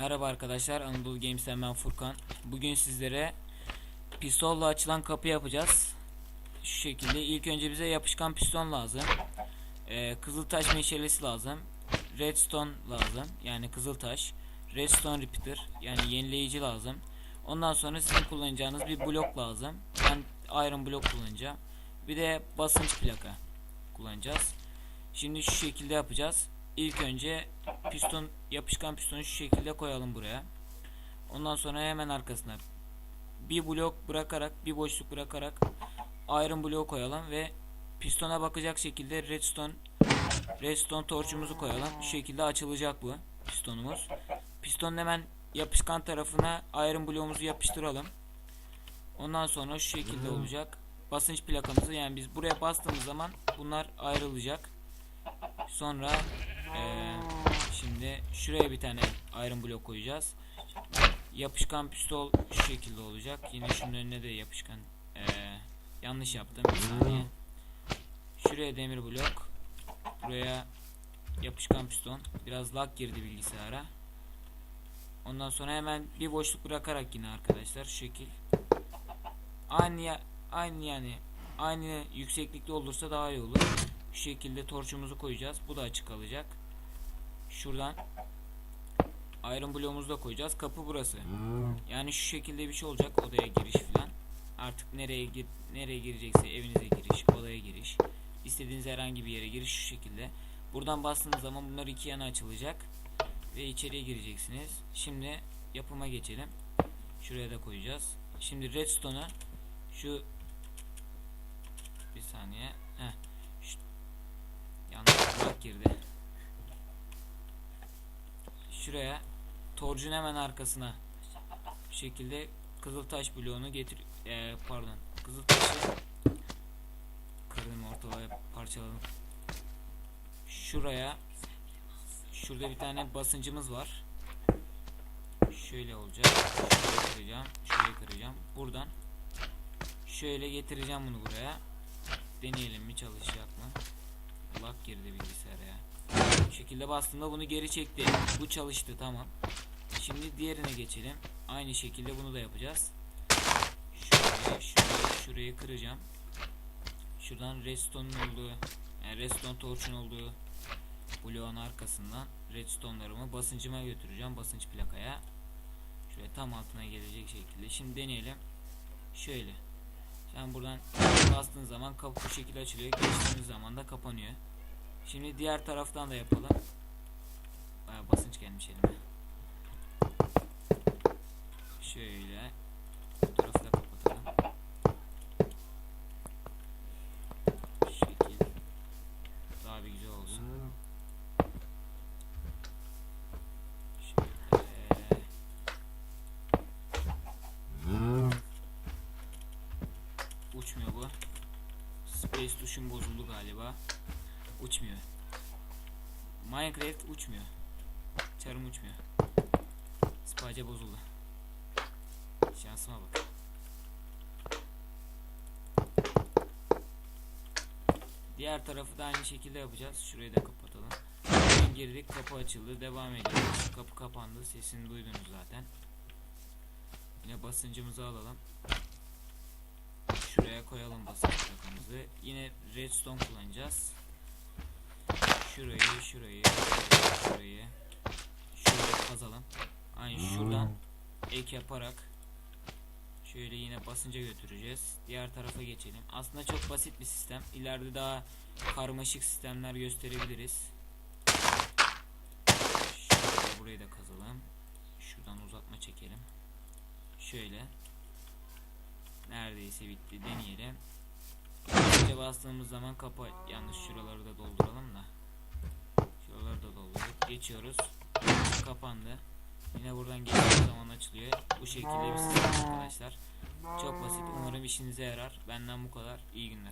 Merhaba arkadaşlar, Anadolu Games'ten ben Furkan. Bugün sizlere pistolla açılan kapı yapacağız. Şu şekilde ilk önce bize yapışkan piston lazım. Ee, kızıltaş meşalesi lazım. Redstone lazım. Yani kızıltaş. Redstone repeater yani yenileyici lazım. Ondan sonra sizin kullanacağınız bir blok lazım. Ben iron blok kullanacağım. Bir de basınç plaka kullanacağız. Şimdi şu şekilde yapacağız. İlk önce piston yapışkan pistonu şu şekilde koyalım buraya. Ondan sonra hemen arkasına bir blok bırakarak bir boşluk bırakarak iron bloğu koyalım ve pistona bakacak şekilde redstone redstone torçumuzu koyalım. Şu şekilde açılacak bu pistonumuz. Pistonun hemen yapışkan tarafına iron bloğumuzu yapıştıralım. Ondan sonra şu şekilde olacak. Basınç plakamızı yani biz buraya bastığımız zaman bunlar ayrılacak. Sonra eee, şimdi şuraya bir tane iron blok koyacağız. Yapışkan pistol şu şekilde olacak. Yine şunun önüne de yapışkan. eee, yanlış yaptım bir saniye. Şuraya demir blok. Buraya yapışkan piston. Biraz lag girdi bilgisayara. Ondan sonra hemen bir boşluk bırakarak yine arkadaşlar şu şekil. Aynı aynı yani aynı yükseklikte olursa daha iyi olur. Şu şekilde torçumuzu koyacağız. Bu da açık kalacak. Şuradan iron bloğumuzu da koyacağız. Kapı burası. Yani şu şekilde bir şey olacak odaya giriş falan. Artık nereye gir nereye girecekse evinize giriş, odaya giriş, istediğiniz herhangi bir yere giriş şu şekilde. Buradan bastığınız zaman bunlar iki yana açılacak ve içeriye gireceksiniz. Şimdi yapıma geçelim. Şuraya da koyacağız. Şimdi redstone'u şu bir saniye. Heh. Girdi. Şuraya torcun hemen arkasına bir şekilde kızıltaş bloğunu getir eee, pardon kızıltaşı kırdım ortalığa parçaladım. Şuraya şurada bir tane basıncımız var. Şöyle olacak. Şuraya kıracağım. Şuraya kıracağım. Buradan şöyle getireceğim bunu buraya. Deneyelim mi çalışacak mı? Lak girdi bilgisayara ya. Bu şekilde bastığımda bunu geri çekti. Bu çalıştı tamam. Şimdi diğerine geçelim. Aynı şekilde bunu da yapacağız. Şuraya, şuraya, şurayı kıracağım. Şuradan redstone'un olduğu, yani redstone torch'un olduğu bloğun arkasından redstone'larımı basıncıma götüreceğim. Basınç plakaya. Şöyle tam altına gelecek şekilde. Şimdi deneyelim. Şöyle. Sen buradan bastığın zaman kapı bu şekilde açılıyor. Geçtiğimiz zaman da kapanıyor. Şimdi diğer taraftan da yapalım. Bayağı basınç gelmiş elime. Şöyle. Bu tarafı da kapatalım. Şu şekil. Daha bir güzel olsun. Şöyle. Uçmuyor bu. Space tuşum bozuldu galiba. Uçmuyor. Minecraft uçmuyor. Çarım uçmuyor. Space bozuldu. Şansıma bak. Diğer tarafı da aynı şekilde yapacağız. Şurayı da kapatalım. Buradan girdik kapı açıldı. Devam ediyoruz. Kapı kapandı. Sesini duydunuz zaten. Yine basıncımızı alalım. Şuraya koyalım basınç plakamızı. Yine redstone kullanacağız. Şurayı, şurayı, şurayı, şurayı, kazalım. Aynı şuradan ek yaparak şöyle yine basınca götüreceğiz. Diğer tarafa geçelim. Aslında çok basit bir sistem. İleride daha karmaşık sistemler gösterebiliriz. Şöyle burayı da kazalım. Şuradan uzatma çekelim. Şöyle. Neredeyse bitti. Deneyelim. Önce bastığımız zaman kapa yanlış şuraları da dolduralım da. Geçiyoruz. Kapandı. Yine buradan geçtiğimiz zaman açılıyor. Bu şekilde bir sistem arkadaşlar. Çok basit. Umarım işinize yarar. Benden bu kadar. İyi günler.